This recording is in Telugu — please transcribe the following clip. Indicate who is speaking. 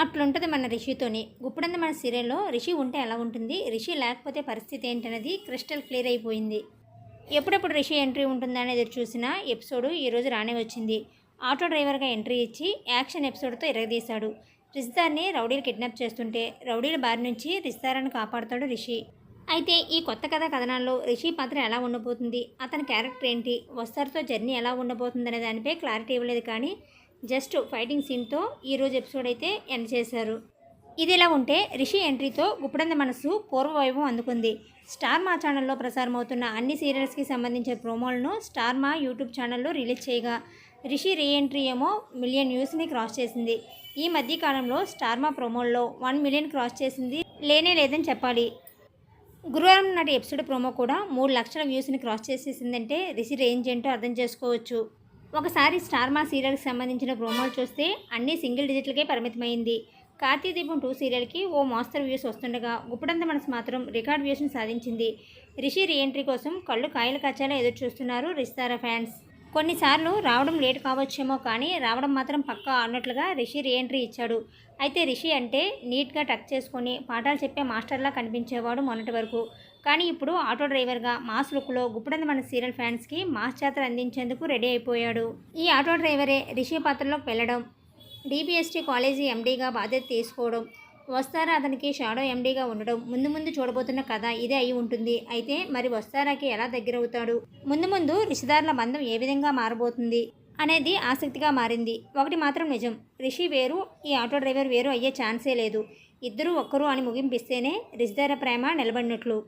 Speaker 1: అట్లుంటుంది మన రిషితోని. గుప్పుడంద మన సీరియల్లో రిషి ఉంటే ఎలా ఉంటుంది? రిషి లేకపోతే పరిస్థితి ఏంటనేది క్రిస్టల్ క్లియర్ అయిపోయింది. ఎప్పుడెప్పుడు రిషి ఎంట్రీ ఉంటుందా అనేది ఎదురు చూసిన ఎపిసోడ్ ఈరోజు రానే వచ్చింది. ఆటో డ్రైవర్గా ఎంట్రీ ఇచ్చి యాక్షన్ ఎపిసోడ్తో ఎరగదీశాడు రిషిదార్ని రౌడీలు కిడ్నాప్ చేస్తుంటే రౌడీల బారి నుంచి రిషిదారాన్ని కాపాడుతాడు రిషి. అయితే ఈ కొత్త కథ కథనాల్లో రిషి పాత్ర ఎలా ఉండబోతుంది? అతని క్యారెక్టర్ ఏంటి? వస్తారుతో జర్నీ ఎలా ఉండబోతుంది అనే దానిపై క్లారిటీ ఇవ్వలేదు కానీ జస్ట్ ఫైటింగ్ సీన్తో ఈరోజు ఎపిసోడ్ అయితే ఎండ్ చేశారు. ఇది ఇలా ఉంటే రిషి ఎంట్రీతో గుప్పడంద మనసు పూర్వవైభవం అందుకుంది. స్టార్ మా ఛానల్లో ప్రసారమవుతున్న అన్ని సీరియల్స్కి సంబంధించిన ప్రోమోలను స్టార్ మా యూట్యూబ్ ఛానల్లో రిలీజ్ చేయగా రిషి రీ ఎంట్రీ ఏమో మిలియన్ వ్యూస్ని క్రాస్ చేసింది. ఈ మధ్య కాలంలో స్టార్ మా ప్రోమోల్లో వన్ మిలియన్ క్రాస్ చేసింది లేనే లేదని చెప్పాలి. గురువారం నాటి ఎపిసోడ్ ప్రోమో కూడా మూడు లక్షల వ్యూస్ని క్రాస్ చేసేసిందంటే రిషి రేంజ్ ఏంటో అర్థం చేసుకోవచ్చు. ఒకసారి స్టార్ మా సీరియల్కి సంబంధించిన ప్రోమోలు చూస్తే అన్నీ సింగిల్ డిజిట్లకే పరిమితమైంది. కార్తీ దీపం టూ సీరియల్కి ఓ మోస్తరు వ్యూస్ వస్తుండగా గుప్పడంత మనసు మాత్రం రికార్డ్ వ్యూస్ను సాధించింది. రిషి రీఎంట్రీ కోసం కళ్ళు కాయలు కచ్చేలా ఎదురు చూస్తున్నారు రిస్తారా ఫ్యాన్స్. కొన్నిసార్లు రావడం లేట్ కావచ్చేమో కానీ రావడం మాత్రం పక్కా అన్నట్లుగా రిషి రీఎంట్రీ ఇచ్చాడు. అయితే రిషి అంటే నీట్గా టక్ చేసుకొని పాఠాలు చెప్పే మాస్టర్లా కనిపించేవాడు మొన్నటి వరకు. కానీ ఇప్పుడు ఆటో డ్రైవర్గా మాస్ లుక్లో గుప్పడంద మన సీరియల్ ఫ్యాన్స్కి మాస్ జాతర అందించేందుకు రెడీ అయిపోయాడు. ఈ ఆటో డ్రైవరే రిషి పాత్రలోకి వెళ్ళడం డిబిఎస్టీ కాలేజీ ఎండీగా బాధ్యత తీసుకోవడం వస్తారా అతనికి షాడో ఎండీగా ఉండడం ముందు ముందు చూడబోతున్న కథ ఇదే అయి ఉంటుంది. అయితే మరి వస్తారాకి ఎలా దగ్గరవుతాడు? ముందు ముందు రిషిదారుల బంధం ఏ విధంగా మారబోతుంది అనేది ఆసక్తిగా మారింది. ఒకటి మాత్రం నిజం రిషి వేరు ఈ ఆటో డ్రైవర్ వేరు అయ్యే ఛాన్సే లేదు. ఇద్దరూ ఒక్కరు అని ముగింపిస్తేనే రిషిదార ప్రేమ నిలబడినట్లు.